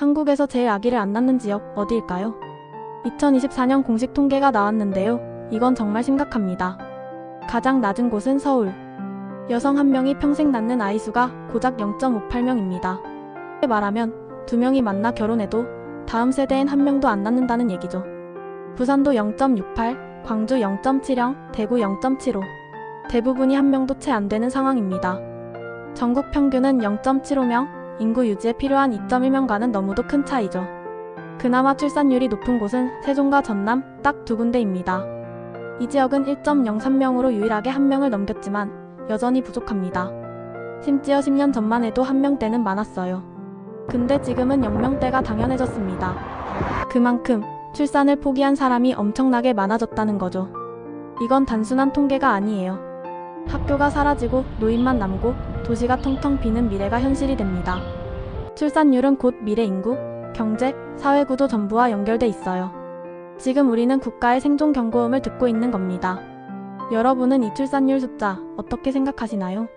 한국에서 제일 아기를 안 낳는 지역 어디일까요? 2024년 공식 통계가 나왔는데요. 이건 정말 심각합니다. 가장 낮은 곳은 서울. 여성 한 명이 평생 낳는 아이 수가 고작 0.58명입니다. 말하면 두 명이 만나 결혼해도 다음 세대엔 한 명도 안 낳는다는 얘기죠. 부산도 0.68, 광주 0.70, 대구 0.75. 대부분이 한 명도 채 안 되는 상황입니다. 전국 평균은 0.75명, 인구 유지에 필요한 2.1명과는 너무도 큰 차이죠. 그나마 출산율이 높은 곳은 세종과 전남 딱 두 군데입니다. 이 지역은 1.03명으로 유일하게 한 명을 넘겼지만 여전히 부족합니다. 심지어 10년 전만 해도 한 명대는 많았어요. 근데 지금은 0명대가 당연해졌습니다. 그만큼 출산을 포기한 사람이 엄청나게 많아졌다는 거죠. 이건 단순한 통계가 아니에요. 학교가 사라지고 노인만 남고 도시가 텅텅 비는 미래가 현실이 됩니다. 출산율은 곧 미래 인구, 경제, 사회 구조 전부와 연결돼 있어요. 지금 우리는 국가의 생존 경고음을 듣고 있는 겁니다. 여러분은 이 출산율 숫자 어떻게 생각하시나요?